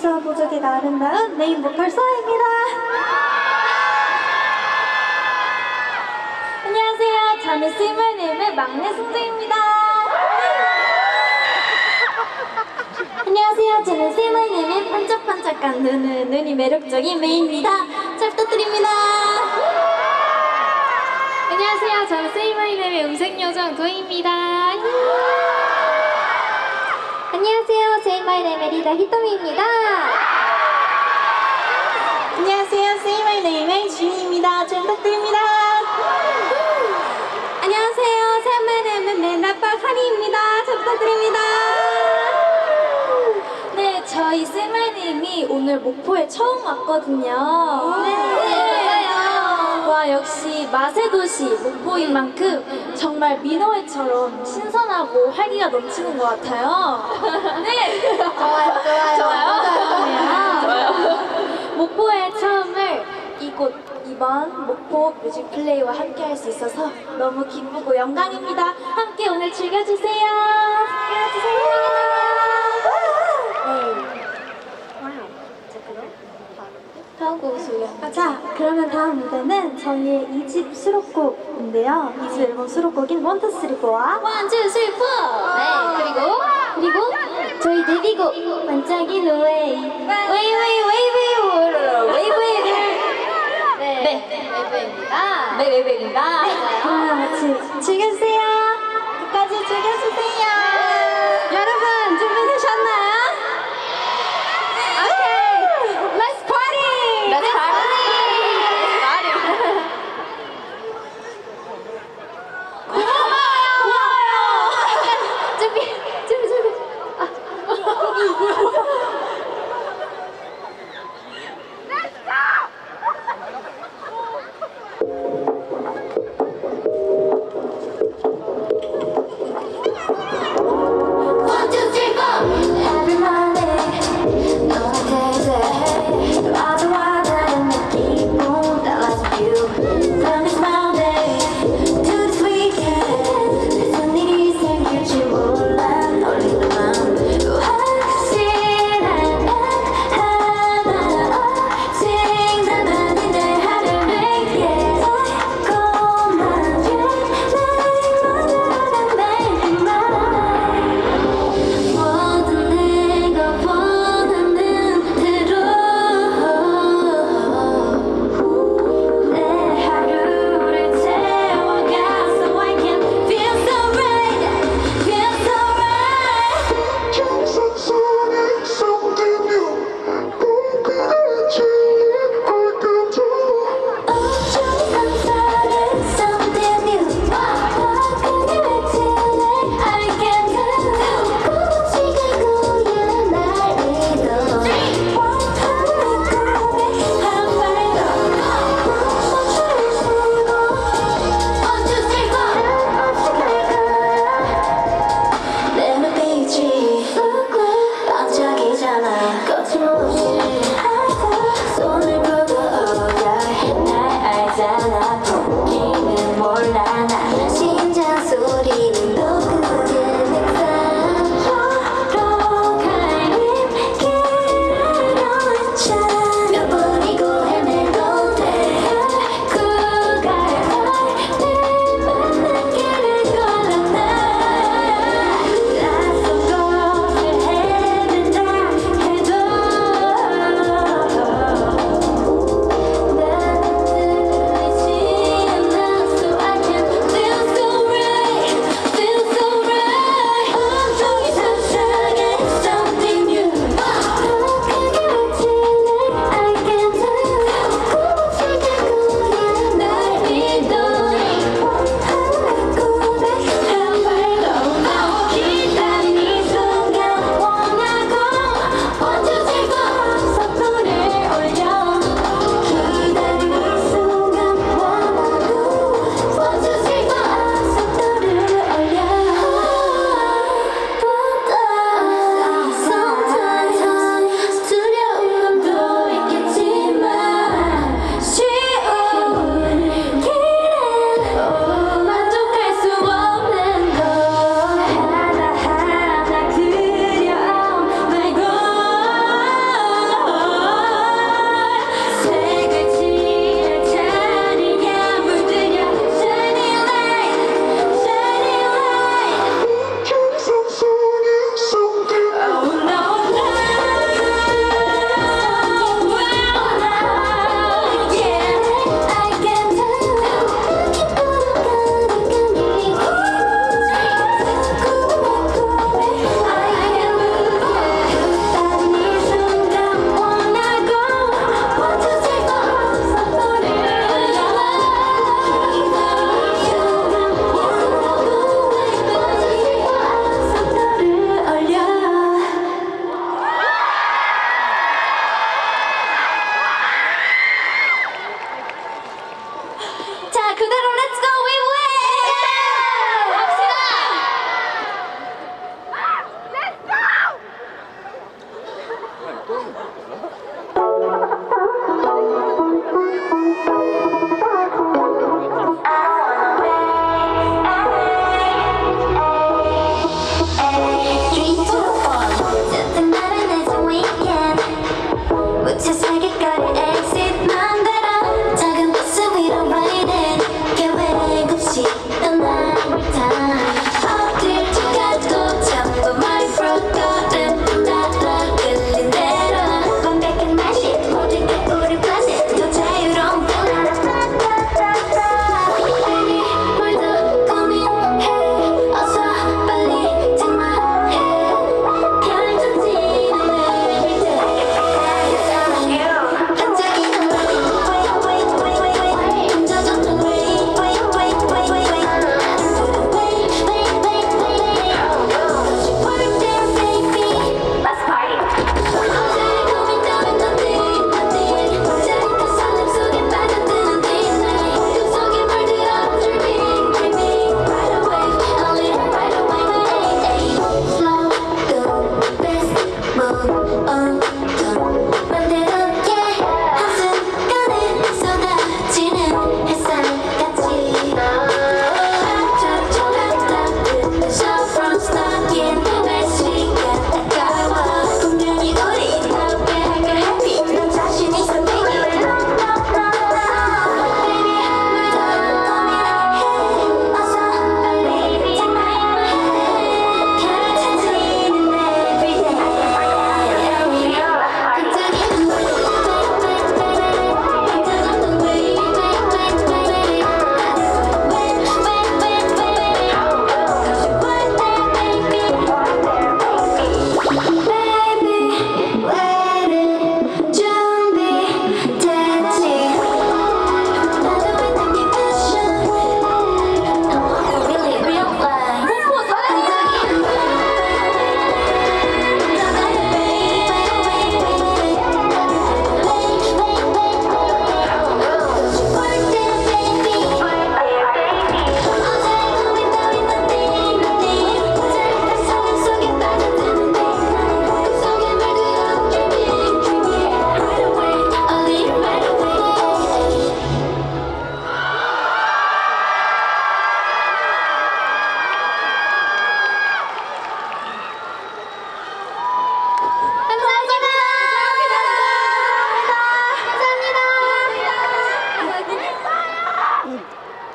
미소와 보조개가 아름다운 메인 보컬 소아입니다. 안녕하세요. 저는 스미마이네임의 막내 승재입니다. 안녕하세요. 저는 스미마이네임의 반짝반짝한 눈은 눈이 매력적인 메이입니다. 잘 부탁드립니다. 안녕하세요. 저는 세이마이nem의 음색 요정 도희입니다. 안녕하세요. 세이마이nem의 리더 히토미입니다. 안녕하세요. 스미마이네임의 준이입니다. 잘 부탁드립니다. 안녕하세요. 스미마이네임의 맨아빠 하리입니다. 잘 부탁드립니다. 네, 저희 스미마이네임이 오늘 목포에 처음 왔거든요. 네, 맞아요. 와, 역시 맛의 도시 목포인 만큼 정말 민호회처럼 신 선하고 활기가 넘치는 것 같아요. 네. 좋아요, 좋아요. 좋아요. 좋아요. 목포의 처음을 이곳 이번 목포 뮤직 플레이와 함께 할 수 있어서 너무 기쁘고 영광입니다. 함께 오늘 즐겨주세요. 즐겨주세요. 다 음곡 소개. 아, 자, 그러면 다음 무대는 저희의 2집 수록곡인데요. 2집 앨범 수록곡인 원투 쓰리 포와 원, 투, 쓰리, 포. 네, 그리고 그리고 저희 데뷔곡 반짝이는 웨이. 웨이, 웨이, 웨이, 웨이,